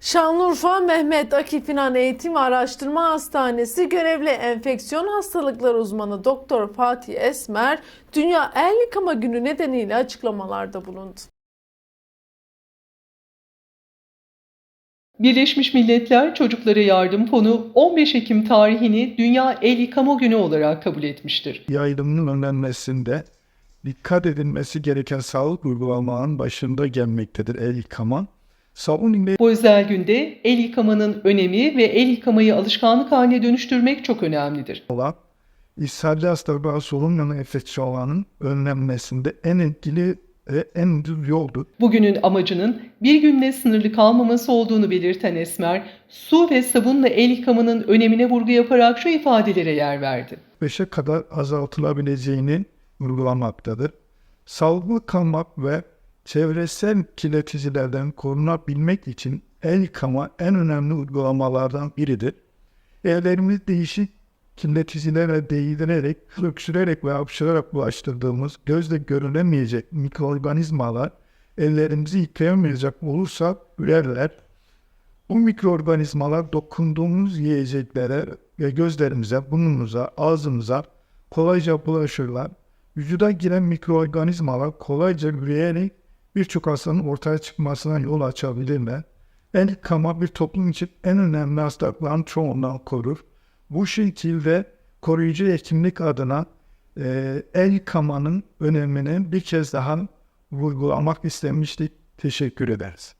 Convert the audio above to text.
Şanlıurfa Mehmet Akif İnan Eğitim ve Araştırma Hastanesi görevli enfeksiyon hastalıkları uzmanı Doktor Fatih Esmer, Dünya El Yıkama Günü nedeniyle açıklamalarda bulundu. Birleşmiş Milletler Çocuklara Yardım Fonu 15 Ekim tarihini Dünya El Yıkama Günü olarak kabul etmiştir. yayılımının önlenmesinde dikkat edilmesi gereken sağlık uygulamalarının başında gelmektedir el yıkama. Bu özel günde el yıkamanın önemi ve el yıkamayı alışkanlık haline dönüştürmek çok önemlidir. olan ishalli hastalıklar solunum enfeksiyonlarının önlenmesinde en etkili ve en düz yoldur. Bugünün amacının bir günle sınırlı kalmaması olduğunu belirten Esmer, su ve sabunla el yıkamanın önemine vurgu yaparak şu ifadelere yer verdi. 5'e kadar azaltılabileceğini vurgulamaktadır. Sağlıklı kalmak ve çevresel kirleticilerden korunabilmek için el yıkama en önemli uygulamalardan biridir. Ellerimiz değişik kirleticilerle değdirerek, öksürerek ve hapşırarak bulaştırdığımız gözle görülemeyecek mikroorganizmalar ellerimizi yıkayamayacak olursa ürerler. Bu mikroorganizmalar dokunduğumuz yiyeceklere ve gözlerimize, burnumuza, ağzımıza kolayca bulaşırlar. Vücuda giren mikroorganizmalar kolayca üreyerek birçok hastanın ortaya çıkmasına yol açabilirler. El yıkama bir toplum için en önemli hastalıkların çoğundan korur. Bu şekilde koruyucu hekimlik adına e, el yıkamanın önemini bir kez daha vurgulamak istemiştik. Teşekkür ederiz.